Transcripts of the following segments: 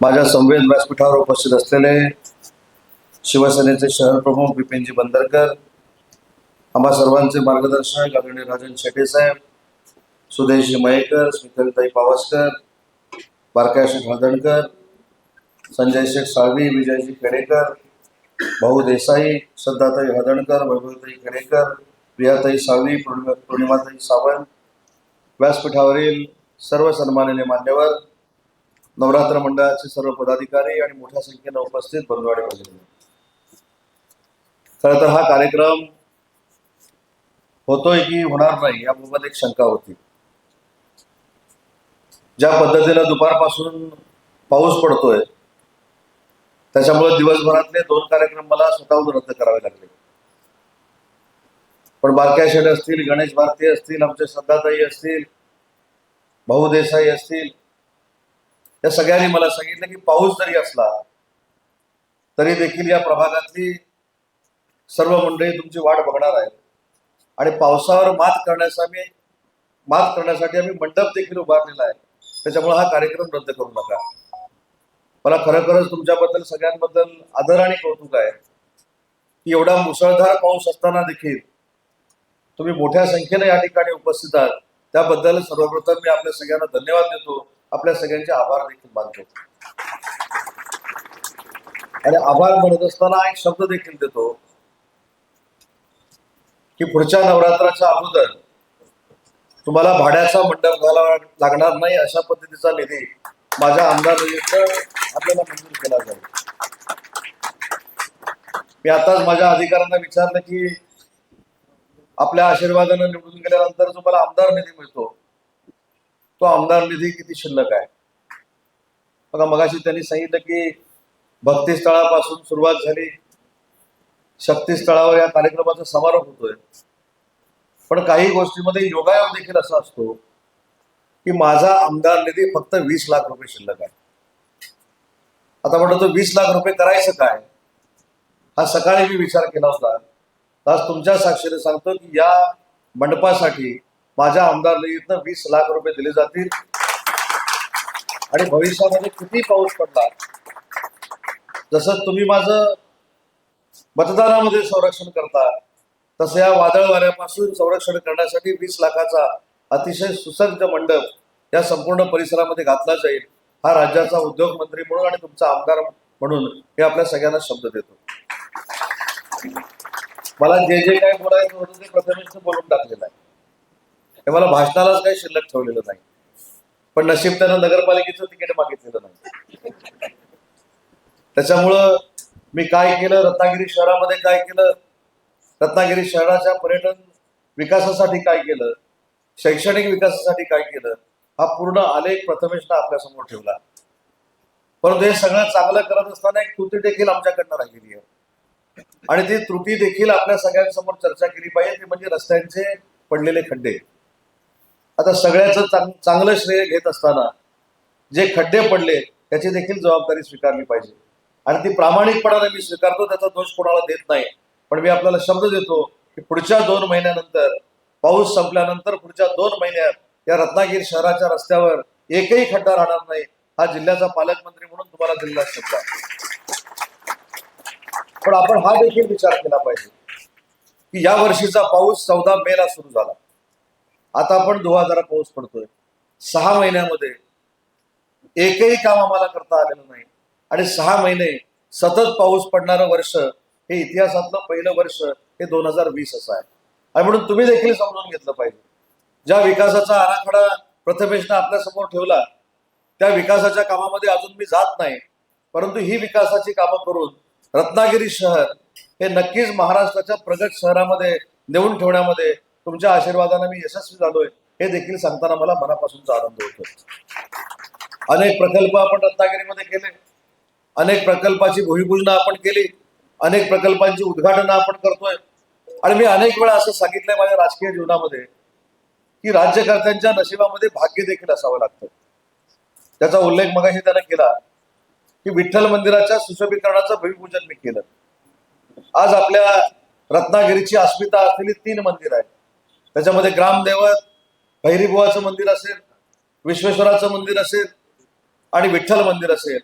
माझ्या संवेद व्यासपीठावर उपस्थित असलेले शिवसेनेचे शहर प्रमुख बिपिनजी बंदरकर आम्हा सर्वांचे मार्गदर्शक आदरणीय राजन शेटे साहेब सुदेश मयेकर स्मितलताई पावसकर बारकाशी हळदणकर संजय शेख साळवी विजयजी खेडेकर भाऊ देसाई श्रद्धाताई हळदणकर वैभवताई खेडेकर प्रियाताई साळवी पूर्णिमाताई सावंत व्यासपीठावरील सर्व सन्माननीय मान्यवर नवरात्र मंडळाचे सर्व पदाधिकारी आणि मोठ्या संख्येनं उपस्थित बंधू खर तर हा कार्यक्रम होतोय की होणार नाही याबाबत एक शंका होती. ज्या पद्धतीनं दुपारपासून पाऊस पडतोय त्याच्यामुळे दिवसभरातले दोन कार्यक्रम मला स्वतःहून रद्द करावे लागले. पण बारक्या शेड असतील गणेश भारती असतील आमचे श्रद्धाताई असतील भाऊ देसाई असतील या सगळ्यांनी मला सांगितलं की पाऊस जरी असला तरी देखील या प्रभागातली सर्व मंडळी तुमची वाट बघणार आहे आणि पावसावर मात करण्यासाठी मात करण्यासाठी आम्ही मंडप देखील उभारलेला आहे. त्याच्यामुळे हा कार्यक्रम रद्द करू नका. मला खरोखरच तुमच्याबद्दल सगळ्यांबद्दल आदर आणि कौतुक आहे की एवढा मुसळधार पाऊस असताना देखील तुम्ही मोठ्या संख्येने या ठिकाणी उपस्थित आहात. त्याबद्दल सर्वप्रथम मी आपल्या सगळ्यांना धन्यवाद देतो. आपल्या सगळ्यांचे आभार देखील मानतो. आणि आभार म्हणत असताना एक शब्द देखील देतो की पुढच्या नवरात्राच्या अगोदर तुम्हाला भाड्याचा मंडप घालावा लागणार नाही अशा पद्धतीचा निधी माझ्या आमदार आपल्याला मंजूर केला जाईल. मी आताच माझ्या अधिकाऱ्यांना विचारलं की आपल्या आशीर्वादानं निवडून गेल्यानंतर जो मला आमदार निधी मिळतो तो आमदार निधी किती शिल्लक आहे? बघा मगाशी त्यांनी सांगितलं की भक्ती स्थळापासून सुरुवात झाली. शक्तीस्थळावर या कार्यक्रमाचा समारोप होतोय. पण काही गोष्टीमध्ये योगायोग देखील असा असतो की माझा आमदार निधी फक्त वीस लाख रुपये शिल्लक आहे. आता म्हटलं वीस लाख रुपये करायचं काय? हा सकाळी मी विचार केला होता. तर आज तुमच्या साक्षीने सांगतो की या मंडपासाठी माझ्या आमदार निधीतनं वीस लाख रुपये दिले जातील. आणि भविष्यामध्ये किती पाऊस पडला जसं तुम्ही माझं मतदानामध्ये संरक्षण करता तसं या वादळ वाऱ्यापासून संरक्षण करण्यासाठी वीस लाखाचा अतिशय सुसज्ज मंडप या संपूर्ण परिसरामध्ये घातला जाईल हा राज्याचा उद्योग मंत्री म्हणून आणि तुमचा आमदार म्हणून मी आपल्या सगळ्यांना शब्द देतो. मला जे जे काय बोलायचं होतं ते प्रथमेश बोलून टाकलेलं आहे. हे मला भाषणालाच काही शिल्लक ठेवलेलं नाही. पण नशीब त्यानं नगरपालिकेचं तिकीट मागितलेलं नाही. त्याच्यामुळं मी काय केलं? रत्नागिरी शहरामध्ये काय केलं? रत्नागिरी शहराच्या पर्यटन विकासासाठी काय केलं? शैक्षणिक विकासासाठी काय केलं? हा पूर्ण आलेख प्रथमेशनं आपल्यासमोर ठेवला. परंतु हे सगळं चांगलं करत असताना एक त्रुटी देखील आमच्याकडनं राहिलेली आहे. आणि ती त्रुटी देखील आपल्या सगळ्यांसमोर चर्चा केली पाहिजे ती म्हणजे रस्त्यांचे पडलेले खड्डे. आता सगळ्याचं चांग चांगलं श्रेय घेत असताना जे खड्डे पडले त्याची देखील जबाबदारी स्वीकारली पाहिजे. आणि ती प्रामाणिकपणाने मी स्वीकारतो त्याचा दोष कोणाला देत नाही. पण मी आपल्याला शब्द देतो की पुढच्या दोन महिन्यानंतर पाऊस संपल्यानंतर पुढच्या दोन महिन्यात या रत्नागिरी शहराच्या रस्त्यावर एकही खड्डा राहणार नाही हा जिल्ह्याचा पालकमंत्री म्हणून तुम्हाला दिलेला शब्द पण आपण हा देखील विचार केला पाहिजे की या वर्षीचा पाऊस चौदा मे ला सुरू झाला. आता आपण दोन हजारा पाऊस पडतोय. सहा महिन्यामध्ये एकही काम आम्हाला करता आलेलं नाही. आणि सहा महिने सतत पाऊस पडणारं वर्ष हे इतिहासातलं पहिलं वर्ष हे दोन हजार वीस असं आहे. आणि म्हणून तुम्ही देखील समजून घेतलं पाहिजे. ज्या विकासाचा आराखडा प्रथमेशनं आपल्यासमोर ठेवला त्या विकासाच्या कामामध्ये अजून मी जात नाही. परंतु ही विकासाची कामं करून रत्नागिरी शहर हे नक्कीच महाराष्ट्राच्या प्रगत शहरामध्ये नेऊन ठेवण्यामध्ये तुमच्या आशीर्वादाने मी यशस्वी झालोय हे देखील सांगताना मला मनापासूनचा आनंद होतो अनेक प्रकल्प आपण रत्नागिरीमध्ये केले अनेक प्रकल्पाची भूमिपूजना आपण केली अनेक प्रकल्पांची उद्घाटनं आपण करतोय. आणि मी अनेक वेळा असं सांगितलंय माझ्या राजकीय जीवनामध्ये की राज्यकर्त्यांच्या नशिबामध्ये भाग्य देखील असावं लागतं. त्याचा उल्लेख मगाशी त्यानं केला की विठ्ठल मंदिराच्या सुशोभीकरणाचं भूमिपूजन मी केलं. आज आपल्या रत्नागिरीची अस्मिता असलेली तीन मंदिर आहेत. त्याच्यामध्ये ग्रामदैवत भैरीबुवाचं मंदिर असेल विश्वेश्वराचं मंदिर असेल आणि विठ्ठल मंदिर असेल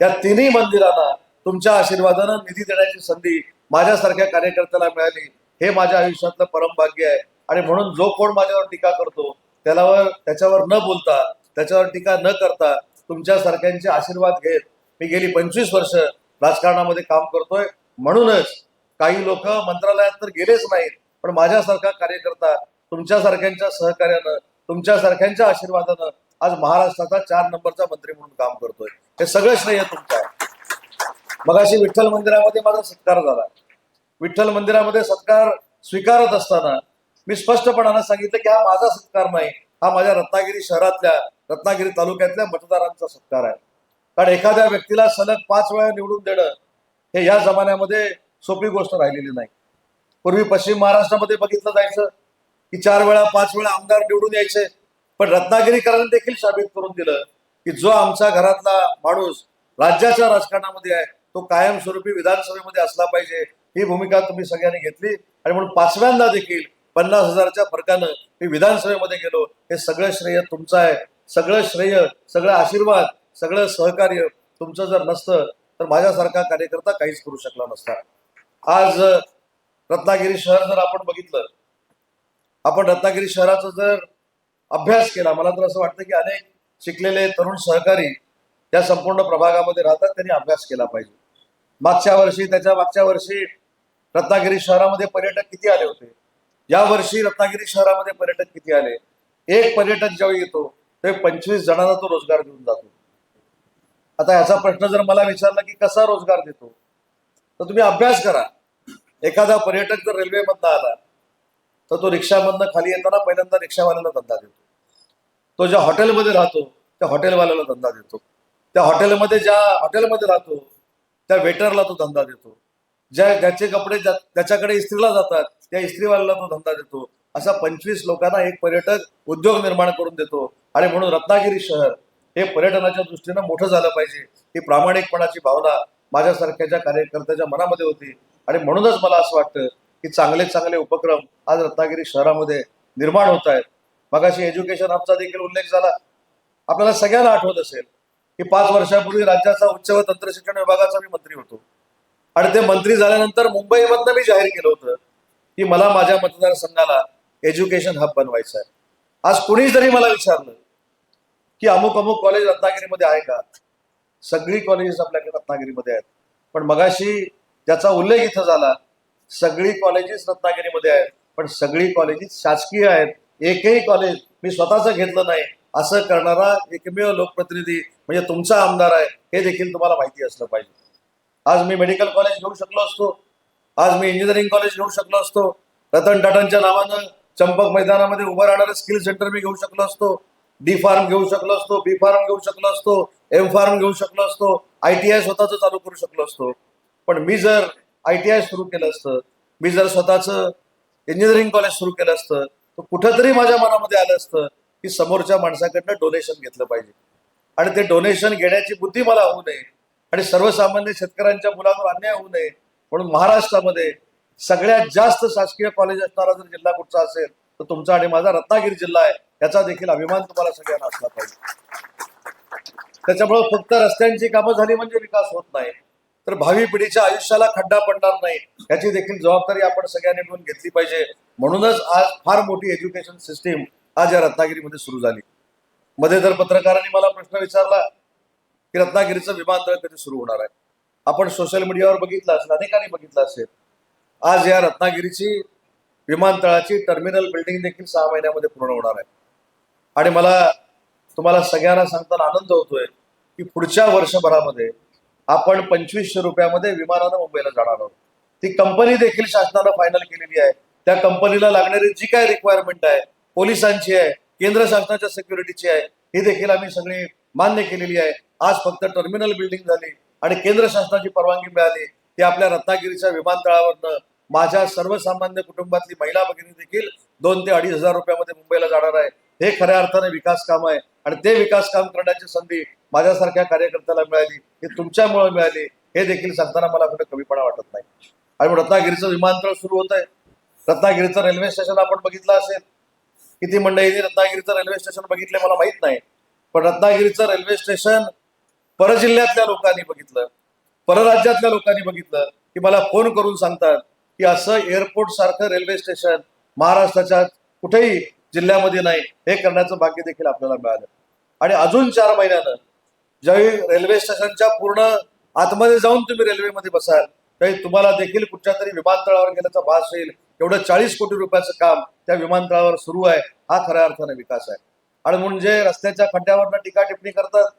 या तिन्ही मंदिरांना तुमच्या आशीर्वादानं निधी देण्याची संधी माझ्यासारख्या कार्यकर्त्याला मिळाली. हे माझ्या आयुष्यातलं परमभाग्य आहे. आणि म्हणून जो कोण माझ्यावर टीका करतो त्यालावर त्याच्यावर न बोलता त्याच्यावर टीका न करता तुमच्या सारख्यांचे आशीर्वाद घेत मी गेली पंचवीस वर्ष राजकारणामध्ये काम करतोय. म्हणूनच काही लोक मंत्रालयात तर गेलेच नाहीत पण माझ्यासारखा कार्यकर्ता तुमच्यासारख्यांच्या सहकार्यानं तुमच्यासारख्यांच्या आशीर्वादानं आज महाराष्ट्राचा चार नंबरचा मंत्री म्हणून काम करतोय. हे सगळं श्रेय तुमचं आहे. मगाशी विठ्ठल मंदिरामध्ये माझा सत्कार झाला. विठ्ठल मंदिरामध्ये सत्कार स्वीकारत असताना मी स्पष्टपणानं सांगितलं की हा माझा सत्कार नाही हा माझ्या रत्नागिरी शहरातल्या रत्नागिरी तालुक्यातल्या मतदारांचा सत्कार आहे. कारण एखाद्या व्यक्तीला सलग पाच वेळा निवडून देणं हे या जमान्यामध्ये सोपी गोष्ट राहिलेली नाही. पूर्वी पश्चिम महाराष्ट्रामध्ये बघितलं जायचं की चार वेळा पाच वेळा आमदार निवडून यायचे. पण रत्नागिरीकरांनी देखील साबित करून दिलं की जो आमच्या घरातला माणूस राज्याच्या राजकारणामध्ये आहे तो कायमस्वरूपी विधानसभेमध्ये असला पाहिजे. ही भूमिका तुम्ही सगळ्यांनी घेतली. आणि म्हणून पाचव्यांदा देखील पन्नास हजारच्या फरकानं मी विधानसभेमध्ये गेलो. हे सगळं श्रेय तुमचं आहे. सगळं श्रेय सगळं आशीर्वाद सगळं सहकार्य तुमचं जर नसतं तर माझ्यासारखा कार्यकर्ता काहीच करू शकला नसता. आज रत्नागिरी शहर जर आपण बघितलं आपण रत्नागिरी शहराचा जर अभ्यास केला मला तर असं वाटतं की अनेक शिकलेले तरुण सहकारी त्या संपूर्ण प्रभागामध्ये राहतात त्यांनी अभ्यास केला पाहिजे. मागच्या वर्षी त्याच्या मागच्या वर्षी रत्नागिरी शहरामध्ये पर्यटक किती आले होते? या वर्षी रत्नागिरी शहरामध्ये पर्यटक किती आले? एक पर्यटक ज्यावेळी येतो ते पंचवीस जणांना तो रोजगार देऊन जातो. आता याचा प्रश्न जर मला विचारला की कसा रोजगार देतो? तर तुम्ही अभ्यास करा. एखादा पर्यटक जर रेल्वेमधनं आला तर तो रिक्षामधनं खाली येताना पहिल्यांदा रिक्षावाल्याला धंदा देतो. तो ज्या हॉटेलमध्ये राहतो त्या हॉटेलवाल्याला धंदा देतो. त्या हॉटेलमध्ये ज्या हॉटेलमध्ये राहतो त्या वेटरला तो धंदा देतो. ज्या ज्याचे कपडे त्याच्याकडे इस्त्रीला जातात त्या इस्त्रीवाल्याला तो धंदा देतो. असा पंचवीस लोकांना एक पर्यटक उद्योग निर्माण करून देतो. आणि म्हणून रत्नागिरी शहर हे पर्यटनाच्या दृष्टीनं मोठं झालं पाहिजे. ही प्रामाणिकपणाची भावना माझ्यासारख्याच्या कार्यकर्त्याच्या मनामध्ये होती. आणि म्हणूनच मला असं वाटतं की चांगले चांगले उपक्रम आज रत्नागिरी शहरामध्ये निर्माण होत आहेत. मगाशी एज्युकेशन हबचा देखील उल्लेख झाला. आपल्याला सगळ्यांना आठवत असेल की पाच वर्षापूर्वी राज्याचा उच्च व तंत्रशिक्षण विभागाचा मी मंत्री होतो. आणि ते मंत्री झाल्यानंतर मुंबईमधनं मी जाहीर केलं होतं की मला माझ्या मतदारसंघाला एज्युकेशन हब बनवायचं आहे. आज कुणी जरी मला विचारलं की अमुक अमुक कॉलेज रत्नागिरीमध्ये आहे का? सगळी कॉलेजेस आपल्याकडे रत्नागिरीमध्ये आहेत. पण मगाशी ज्याचा उल्लेख इथं झाला सगळी कॉलेजेस रत्नागिरीमध्ये आहेत पण सगळी कॉलेजेस शासकीय आहेत. एकही कॉलेज मी स्वतःच घेतलं नाही. असं करणारा एकमेव लोकप्रतिनिधी म्हणजे तुमचा आमदार आहे हे देखील तुम्हाला माहिती असलं पाहिजे. आज मी मेडिकल कॉलेज घेऊ शकलो असतो. आज मी इंजिनिअरिंग कॉलेज घेऊ शकलो असतो. रतन टाटांच्या नावानं चंपक मैदानामध्ये उभं राहणारं स्किल सेंटर मी घेऊ शकलो असतो. डी फार्म घेऊ शकलो असतो बी फार्म घेऊ शकलो असतो एम फार्म घेऊ शकलो असतो आय टी आय स्वतःच चालू करू शकलो असतो. पण मी जर आय टी आय सुरू केलं असतं. मी जर स्वतःचं इंजिनिअरिंग कॉलेज सुरू केलं असतं तर कुठंतरी माझ्या मनामध्ये आलं असतं की समोरच्या माणसाकडनं डोनेशन घेतलं पाहिजे. आणि ते डोनेशन घेण्याची बुद्धी मला होऊ नये आणि सर्वसामान्य शेतकऱ्यांच्या मुलांवर अन्याय होऊ नये म्हणून महाराष्ट्रामध्ये सगळ्यात जास्त शासकीय कॉलेज असणारा जर जिल्हा कुठचा असेल तर तुमचा आणि माझा रत्नागिरी जिल्हा आहे याचा देखील अभिमान तुम्हाला सगळ्यांना असला पाहिजे. त्याच्यामुळे फक्त रस्त्यांची कामं झाली म्हणजे विकास होत नाही. तर भावी पिढीच्या आयुष्याला खड्डा पडणार नाही. याची देखील जबाबदारी आपण सगळ्यांनी मिळून घेतली पाहिजे. म्हणूनच आज फार मोठी एज्युकेशन सिस्टीम आज या रत्नागिरीमध्ये सुरू झाली. मध्ये जर पत्रकारांनी मला प्रश्न विचारला की रत्नागिरीचं विमानतळ कधी सुरू होणार आहे? आपण सोशल मीडियावर बघितलं असेल अनेकांनी बघितलं असेल. आज या रत्नागिरीची विमानतळाची टर्मिनल बिल्डिंग देखील सहा महिन्यामध्ये पूर्ण होणार आहे. आणि मला तुम्हाला सगळ्यांना सांगताना आनंद होतोय की पुढच्या वर्षभरामध्ये आपण पंचवीसशे रुपयामध्ये विमानानं मुंबईला जाणार आहोत. ती कंपनी देखील शासनानं फायनल केलेली आहे. त्या कंपनीला लागणारी जी काय रिक्वायरमेंट आहे पोलिसांची आहे केंद्र शासनाच्या सिक्युरिटीची आहे ही देखील आम्ही सगळी मान्य केलेली आहे. आज फक्त टर्मिनल बिल्डिंग झाली आणि केंद्र शासनाची परवानगी मिळाली. ती आपल्या रत्नागिरीच्या विमानतळावरनं माझ्या सर्वसामान्य कुटुंबातली महिला भगिनी देखील दोन ते अडीच हजार रुपयामध्ये मुंबईला जाणार आहे. हे खऱ्या अर्थाने विकास काम आहे. आणि ते विकास काम करण्याची संधी माझ्यासारख्या कार्यकर्त्याला मिळाली ही तुमच्यामुळे मिळाली हे देखील सांगताना मला कुठे कमीपणा वाटत नाही. आणि रत्नागिरीचं विमानतळ सुरू होत आहे. रत्नागिरीचं रेल्वे स्टेशन आपण बघितलं असेल. किती मंडळींनी रत्नागिरीचं रेल्वे स्टेशन बघितले मला माहीत नाही. पण रत्नागिरीचं रेल्वे स्टेशन परजिल्ह्यातल्या लोकांनी बघितलं. परराज्यातल्या लोकांनी बघितलं की मला फोन करून सांगतात की असं एअरपोर्ट सारखं रेल्वे स्टेशन महाराष्ट्राच्या कुठेही जिल्ह्यामध्ये नाही. हे करण्याचं भाग्य देखील आपल्याला मिळालं. आणि अजून चार महिन्यानं ज्यावेळी रेल्वे स्टेशनच्या पूर्ण आतमध्ये जाऊन तुम्ही रेल्वेमध्ये बसाल त्यावेळी तुम्हाला देखील कुठच्या तरी विमानतळावर गेल्याचा भास होईल. एवढं चाळीस कोटी रुपयाचं काम त्या विमानतळावर सुरू आहे. हा खऱ्या अर्थाने विकास आहे. आणि म्हणजे रस्त्याच्या खड्ड्यावरनं टीका टिप्पणी करतात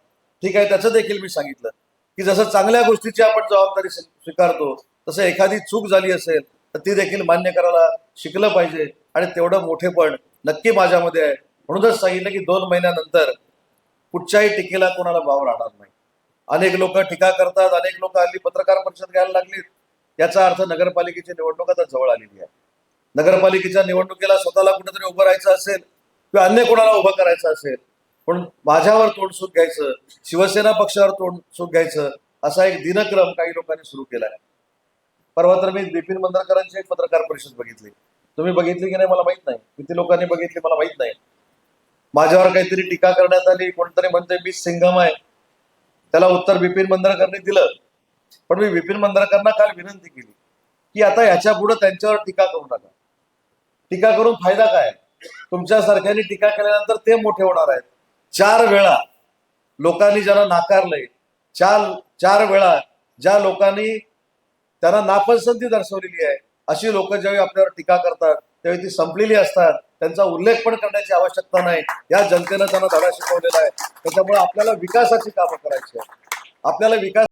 ठीक आहे त्याचं देखील मी सांगितलं. की जसं चांगल्या गोष्टीची आपण जबाबदारी स्वीकारतो तसं एखादी चूक झाली असेल तर ती देखील मान्य करायला शिकलं पाहिजे. आणि तेवढं मोठेपण नक्की माझ्यामध्ये आहे. म्हणूनच सांगितलं की दोन महिन्यानंतर कुठच्याही टीकेला कोणाला वाव राहणार नाही. अनेक लोक टीका करतात अनेक लोक हल्ली पत्रकार परिषद घ्यायला लागलीत. याचा अर्थ नगरपालिकेची निवडणूक आता जवळ आलेली आहे. नगरपालिकेच्या निवडणुकीला स्वतःला कुठेतरी उभं राहायचं असेल किंवा अन्य कोणाला उभं करायचं असेल पण माझ्यावर तोंडसूट घ्यायचं शिवसेना पक्षावर तोंडसूट घ्यायचं असा एक दिनक्रम काही लोकांनी सुरू केला आहे. परवा तर मी बिपिन मंदरकरांची एक पत्रकार परिषद बघितली. तुम्ही बघितली की नाही मला माहीत नाही. किती लोकांनी बघितली मला माहीत नाही. माझ्यावर काहीतरी टीका करण्यात आली कोणतरी म्हणते मी सिंघम आहे. त्याला उत्तर बिपिन मंदरकरने दिलं. पण मी बिपिन मंदरकरांना काल विनंती केली की आता याच्यापुढे त्यांच्यावर टीका करू नका. टीका करून फायदा काय? तुमच्यासारख्यांनी टीका केल्यानंतर ते मोठे होणार आहेत. चार वेळा लोकांनी ज्यांना नाकारलंय चार चार वेळा ज्या लोकांनी त्यांना नापसंती दर्शवलेली आहे अशी लोक ज्यावेळी आपल्यावर टीका करतात त्यावेळी ती संपलेली असतात त्यांचा उल्लेख पण करण्याची आवश्यकता नाही. या जनतेनं त्यांना धडा शिकवलेला आहे. त्याच्यामुळे आपल्याला विकासाची कामं करायची आहे आपल्याला विकास